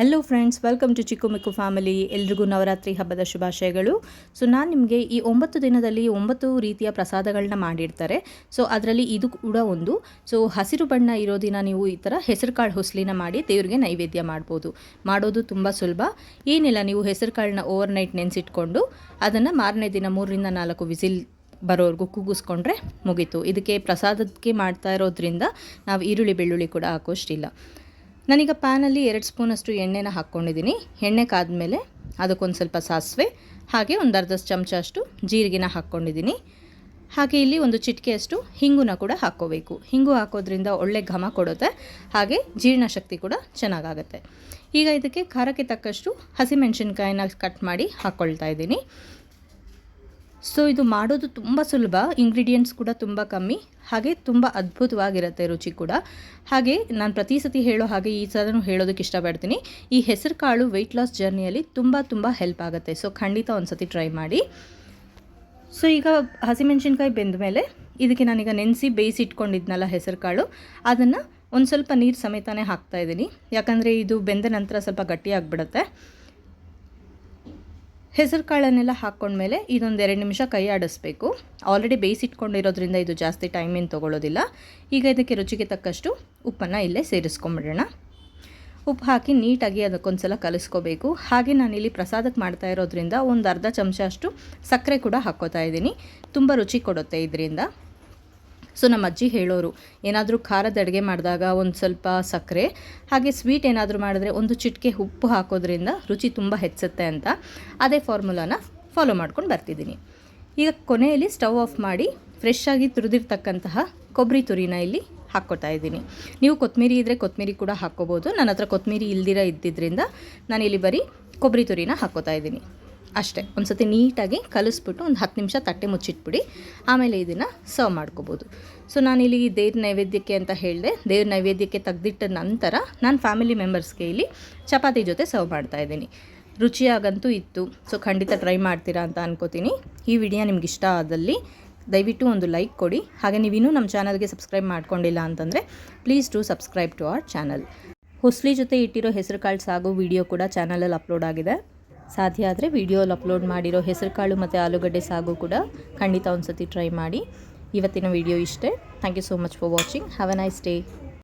Hello friends welcome to Chikku Mikku family ಎಲ್ರಿಗೂ ನವರಾತ್ರಿ ಹಬ್ಬದ ಶುಭಾಶಯಗಳು. ಸೊ ನಾನು ನಿಮಗೆ ಈ ಒಂಬತ್ತು ದಿನದಲ್ಲಿ ಒಂಬತ್ತು ರೀತಿಯ ಪ್ರಸಾದಗಳನ್ನ ಮಾಡಿರ್ತಾರೆ. ಸೊ ಅದರಲ್ಲಿ ಇದು ಕೂಡ ಒಂದು. ಸೊ ಹಸಿರು ಬಣ್ಣ ಇರೋ ದಿನ ನೀವು ಈ ಥರ ಹೆಸರು ಕಾಳು ಹೊಸಲಿನ ಮಾಡಿ ದೇವರಿಗೆ ನೈವೇದ್ಯ ಮಾಡ್ಬೋದು. ಮಾಡೋದು ತುಂಬ ಸುಲಭ. ಏನಿಲ್ಲ, ನೀವು ಹೆಸರು ಕಾಳನ್ನ ಓವರ್ ನೈಟ್ ನೆನೆಸಿಟ್ಕೊಂಡು ಅದನ್ನು ಮಾರನೇ ದಿನ ಮೂರರಿಂದ ನಾಲ್ಕು ವಿಸಿಲ್ ಬರೋರ್ಗೂ ಕೂಗಿಸ್ಕೊಂಡ್ರೆ ಮುಗೀತು. ಇದಕ್ಕೆ ಪ್ರಸಾದಕ್ಕೆ ಮಾಡ್ತಾ ಇರೋದ್ರಿಂದ ನಾವು ಈರುಳ್ಳಿ ಬೆಳ್ಳುಳ್ಳಿ ಕೂಡ ಹಾಕೋಷ್ಟಿಲ್ಲ. ನಾನೀಗ ಪ್ಯಾನಲ್ಲಿ ಎರಡು ಸ್ಪೂನಷ್ಟು ಎಣ್ಣೆನ ಹಾಕ್ಕೊಂಡಿದ್ದೀನಿ. ಎಣ್ಣೆ ಕಾದ್ಮೇಲೆ ಅದಕ್ಕೊಂದು ಸ್ವಲ್ಪ ಸಾಸಿವೆ, ಹಾಗೆ ಒಂದು ಅರ್ಧ ಚಮಚ ಅಷ್ಟು ಜೀರಿಗೆನ ಹಾಕ್ಕೊಂಡಿದ್ದೀನಿ. ಹಾಗೆ ಇಲ್ಲಿ ಒಂದು ಚಿಟಿಕೆಯಷ್ಟು ಹಿಂಗುನ ಕೂಡ ಹಾಕ್ಕೋಬೇಕು. ಹಿಂಗು ಹಾಕೋದ್ರಿಂದ ಒಳ್ಳೆ ಘಮ ಕೊಡುತ್ತೆ, ಹಾಗೆ ಜೀರ್ಣಶಕ್ತಿ ಕೂಡ ಚೆನ್ನಾಗಾಗುತ್ತೆ. ಈಗ ಇದಕ್ಕೆ ಖಾರಕ್ಕೆ ತಕ್ಕಷ್ಟು ಹಸಿಮೆಣಸಿನ್ಕಾಯಿನ ಕಟ್ ಮಾಡಿ ಹಾಕ್ಕೊಳ್ತಾ ಇದ್ದೀನಿ. ಸೊ ಇದು ಮಾಡೋದು ತುಂಬ ಸುಲಭ. ಇಂಗ್ರೀಡಿಯೆಂಟ್ಸ್ ಕೂಡ ತುಂಬ ಕಮ್ಮಿ. ಹಾಗೆ ತುಂಬ ಅದ್ಭುತವಾಗಿರುತ್ತೆ ರುಚಿ ಕೂಡ. ಹಾಗೆ ನಾನು ಪ್ರತಿ ಸತಿ ಹೇಳೋ ಹಾಗೆ ಈ ಸಲನೂ ಹೇಳೋದಕ್ಕೆ ಇಷ್ಟಪಡ್ತೀನಿ. ಈ ಹೆಸರು ಕಾಳು ವೆಯ್ಟ್ ಲಾಸ್ ಜರ್ನಿಯಲ್ಲಿ ತುಂಬ ತುಂಬ ಹೆಲ್ಪ್ ಆಗುತ್ತೆ. ಸೊ ಖಂಡಿತ ಒಂದು ಸತಿ ಟ್ರೈ ಮಾಡಿ. ಸೊ ಈಗ ಹಸಿಮೆಣ್ಸಿನ್ಕಾಯಿ ಬೆಂದ ಮೇಲೆ ಇದಕ್ಕೆ ನಾನೀಗ ನೆನೆಸಿ ಬೇಯಿಸಿ ಇಟ್ಕೊಂಡಿದ್ನಲ್ಲ ಹೆಸರು ಕಾಳು. ಅದನ್ನು ಒಂದು ಸ್ವಲ್ಪ ನೀರು ಸಮೇತನೇ ಹಾಕ್ತಾ ಇದ್ದೀನಿ. ಯಾಕಂದರೆ ಇದು ಬೆಂದ ನಂತರ ಸ್ವಲ್ಪ ಗಟ್ಟಿಯಾಗಿಬಿಡುತ್ತೆ ಹೆಸರು ಕಾಳನ್ನೆಲ್ಲ ಹಾಕ್ಕೊಂಡ್ಮೇಲೆ ಇದೊಂದು ಎರಡು ನಿಮಿಷ ಕೈ ಆಡಿಸ್ಬೇಕು. ಆಲ್ರೆಡಿ ಬೇಯಿಸಿಟ್ಕೊಂಡಿರೋದ್ರಿಂದ ಇದು ಜಾಸ್ತಿ ಟೈಮ್ ಏನು ತೊಗೊಳ್ಳೋದಿಲ್ಲ ಈಗ ಇದಕ್ಕೆ ರುಚಿಗೆ ತಕ್ಕಷ್ಟು ಉಪ್ಪನ್ನು ಇಲ್ಲೇ ಸೇರಿಸ್ಕೊಂಬಿಡೋಣ. ಉಪ್ಪು ಹಾಕಿ ನೀಟಾಗಿ ಅದಕ್ಕೊಂದ್ಸಲ ಕಲಿಸ್ಕೋಬೇಕು. ಹಾಗೆ ನಾನಿಲ್ಲಿ ಪ್ರಸಾದಕ್ಕೆ ಮಾಡ್ತಾ ಇರೋದ್ರಿಂದ ಒಂದು ಅರ್ಧ ಚಮಚ ಅಷ್ಟು ಸಕ್ಕರೆ ಕೂಡ ಹಾಕ್ಕೋತಾ ಇದ್ದೀನಿ. ತುಂಬ ರುಚಿ ಕೊಡುತ್ತೆ ಇದರಿಂದ. ಸೊ ನಮ್ಮ ಅಜ್ಜಿ ಹೇಳೋರು, ಏನಾದರೂ ಖಾರದ ಅಡುಗೆ ಮಾಡಿದಾಗ ಒಂದು ಸ್ವಲ್ಪ ಸಕ್ಕರೆ ಹಾಗೆ ಸ್ವೀಟ್ ಏನಾದರೂ ಮಾಡಿದ್ರೆ ಒಂದು ಚಿಟಿಕೆ ಉಪ್ಪು ಹಾಕೋದ್ರಿಂದ ರುಚಿ ತುಂಬ ಹೆಚ್ಚುತ್ತೆ ಅಂತ ಅದೇ ಫಾರ್ಮುಲಾನ ಫಾಲೋ ಮಾಡ್ಕೊಂಡು ಬರ್ತಿದ್ದೀನಿ. ಈಗ ಕೊನೆಯಲ್ಲಿ ಸ್ಟವ್ ಆಫ್ ಮಾಡಿ ಫ್ರೆಶ್ ಆಗಿ ತುರಿದಿರ್ತಕ್ಕಂತಹ ಕೊಬ್ಬರಿ ತುರಿನ ಇಲ್ಲಿ ಹಾಕ್ಕೊತಾ ಇದ್ದೀನಿ. ನೀವು ಕೊತ್ತಂಬರಿ ಇದ್ದರೆ ಕೊತ್ತಂಬರಿ ಕೂಡ ಹಾಕ್ಕೋಬೋದು. ನನ್ನ ಹತ್ರ ಕೊತ್ತಂಬರಿ ಇಲ್ದಿರ ಇದ್ದಿದ್ದರಿಂದ ನಾನು ಇಲ್ಲಿ ಬರೀ ಕೊಬ್ಬರಿ ತುರಿನ ಹಾಕ್ಕೋತಾ ಇದ್ದೀನಿ. ಅಷ್ಟೇ ಒಂದು ಸತಿ ನೀಟಾಗಿ ಕಲಿಸ್ಬಿಟ್ಟು ಒಂದು ಹತ್ತು ನಿಮಿಷ ತಟ್ಟೆ ಮುಚ್ಚಿಟ್ಬಿಡಿ, ಆಮೇಲೆ ಇದನ್ನು ಸರ್ವ್ ಮಾಡ್ಕೋಬೋದು. ಸೊ ನಾನಿಲ್ಲಿ ದೇವ್ರ ನೈವೇದ್ಯಕ್ಕೆ ಅಂತ ಹೇಳಿದೆ, ದೇವ್ರ ನೈವೇದ್ಯಕ್ಕೆ ತೆಗೆದಿಟ್ಟ ನಂತರ ನಾನು ಫ್ಯಾಮಿಲಿ ಮೆಂಬರ್ಸ್ಗೆ ಇಲ್ಲಿ ಚಪಾತಿ ಜೊತೆ ಸರ್ವ್ ಮಾಡ್ತಾ ಇದ್ದೀನಿ. ರುಚಿಯಾಗಂತೂ ಇತ್ತು ಸೊ ಖಂಡಿತ ಟ್ರೈ ಮಾಡ್ತೀರಾ ಅಂತ ಅನ್ಕೋತೀನಿ. ಈ ವಿಡಿಯೋ ನಿಮ್ಗೆ ಇಷ್ಟ ಆದಲ್ಲಿ ದಯವಿಟ್ಟು ಒಂದು ಲೈಕ್ ಕೊಡಿ. ಹಾಗೆ ನೀವಿನ್ನೂ ನಮ್ಮ ಚಾನಲ್ಗೆ ಸಬ್ಸ್ಕ್ರೈಬ್ ಮಾಡ್ಕೊಂಡಿಲ್ಲ ಅಂತಂದರೆ please to subscribe to our channel ಹುಸ್ಲಿ ಜೊತೆ ಇಟ್ಟಿರೋ ಹೆಸರು ಕಾಳು ಸಾಗೋ ವಿಡಿಯೋ ಕೂಡ ಚಾನಲಲ್ಲಿ ಅಪ್ಲೋಡ್ ಆಗಿದೆ. ಸಾಧ್ಯ ಆದರೆ ವಿಡಿಯೋಲ್ಲಿ ಅಪ್ಲೋಡ್ ಮಾಡಿರೋ ಹೆಸರುಕಾಳು ಮತ್ತು ಆಲೂಗಡ್ಡೆ ಸಾಗು ಕೂಡ ಖಂಡಿತ ಒಂದು ಸತಿ ಟ್ರೈ ಮಾಡಿ. ಇವತ್ತಿನ ವಿಡಿಯೋ ಇಷ್ಟೇ. Thank you so much for watching have a nice day